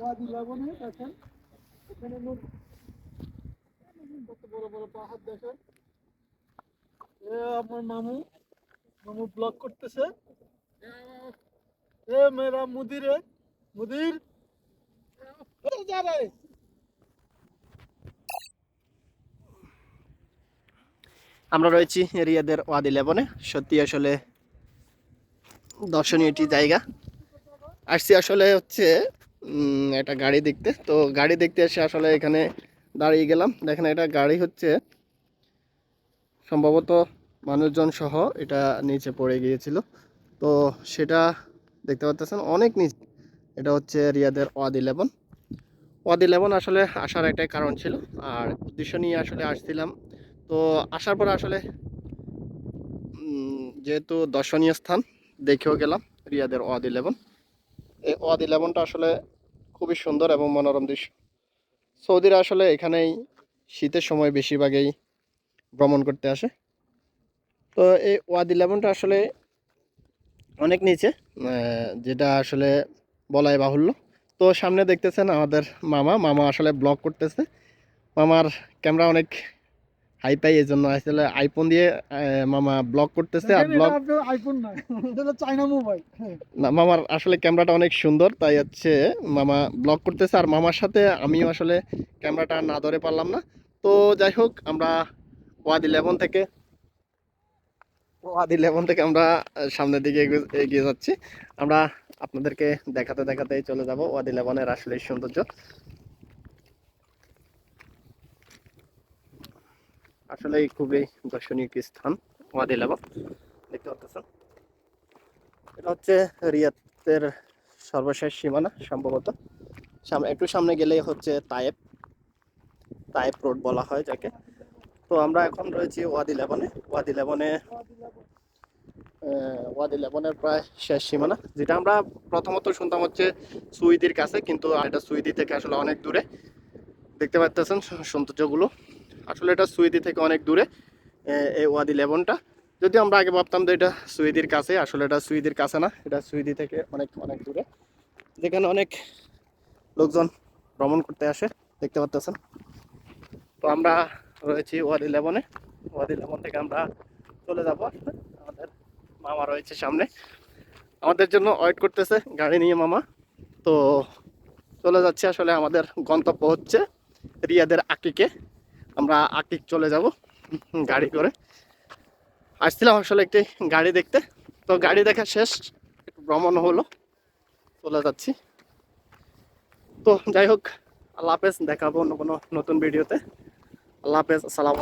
ওয়াদি লেবনে দেখেন, এখানে বড় বড় পাহাড় দেখেন। এ আমার মামু মামু ব্লগ করতেছে। এ মেরা মুদিরে আমরা রয়েছি রিয়াদের ওয়াদি লেবনে। সত্যি আসলে দর্শনীয় একটি জায়গা। আসছি আসলে হচ্ছে একটা গাড়ি দেখতে। তো গাড়ি দেখতে এসে আসলে এখানে দাঁড়িয়ে গেলাম। দেখেন এটা গাড়ি হচ্ছে, সম্ভবত মানুষজন সহ এটা নিচে পড়ে গিয়েছিল। তো সেটা দেখতে পাচ্ছেন, অনেক নিচে, এটা হচ্ছে রিয়াদের ওয়াদি লেবন। ওয়াদি লেবন আসলে আসার একটাই কারণ ছিল, আর উদ্দেশ্য নিয়ে আসলে আসছিলাম। তো আসার পর আসলে যেহেতু দর্শনীয় স্থান, দেখেও গেলাম রিয়াদের ওয়াদ ইলেভেন এই ওয়াদি ইলেভেনটা আসলে খুবই সুন্দর এবং মনোরম দৃশ্য। সৌদিরা আসলে এখানেই শীতের সময় বেশিরভাগই ভ্রমণ করতে আসে। তো এই ওয়াদি ইলেভেনটা আসলে অনেক নিচে যেটা আসলে বলাই বাহুল্য। তো সামনে দেখতেছেন আমাদের মামা। মামা আসলে ব্লগ করতেছে। মামার ক্যামেরা অনেক হাই পাই এই জন্য আসলে আইফোন দিয়ে মামা ব্লগ করতেছে আর ব্লগ আইফোন না এটা হলো চাইনা মোবাইল না মামার আসলে ক্যামেরাটা অনেক সুন্দর তাই হচ্ছে মামা ব্লগ করতেছে আর মামার সাথে আমিও আসলে ক্যামেরাটা না ধরে পারলাম না। তো যাই হোক আমরা ওয়াদ ইলেভেন থেকে ওয়াদ ইলেভেন থেকে আমরা সামনের দিকে এগিয়ে- এগিয়ে যাচ্ছি। আমরা আপনাদেরকে দেখাতে দেখাতেই চলে যাব ওয়াদ ইলেভেনের আসলে সৌন্দর্য। আসলে খুবই দর্শনীয় একটি স্থান ওয়াদ ইলেভেন দেখতে পাচ্ছেন এটা হচ্ছে রিয়াতের সর্বশেষ সীমানা সম্ভবত। সামনে, একটু সামনে গেলেই হচ্ছে তায়েব তায়েব রোড বলা হয় যাকে। তো আমরা এখন রয়েছি ওয়াদি লেবনে ওয়াদি লেবনে ওয়াদি লেবনের প্রায় শেষ সীমানা, যেটা আমরা প্রথমত শুনতাম হচ্ছে সুইদির কাছে, কিন্তু এটা সুইদি থেকে আসলে অনেক দূরে। দেখতে পাচ্ছেন সৌন্দর্যগুলো। আসলে এটা সুইদি থেকে অনেক দূরে এই ওয়াদি লেবনটা। যদিও আমরা আগে ভাবতাম যে এটা সুইদির কাছে, আসলে এটা সুইদির কাছে না, এটা সুইদি থেকে অনেক অনেক দূরে। যেখানে অনেক লোকজন ভ্রমণ করতে আসে, দেখতে পাচ্ছেন তো আমরা রয়েছি ওয়াদি ইলেভনে ওয়াদ ইলেভন থেকে আমরা চলে যাব। আমাদের মামা রয়েছে সামনে। আমাদের জন্য ওয়েট করতেছে গাড়ি নিয়ে মামা। তো চলে যাচ্ছে, আসলে আমাদের গন্তব্য হচ্ছে রিয়াদের আকিকে। আমরা আটিক চলে যাব গাড়ি করে। আসছিলাম আসলে একটি গাড়ি দেখতে। তো গাড়ি দেখা শেষ, একটু ভ্রমণ হলো, চলে যাচ্ছি। তো যাই হোক, আল্লাহ হাফেজ, দেখাবো অন্য কোনো নতুন ভিডিওতে। আল্লাহ হাফেজ, আসসালাম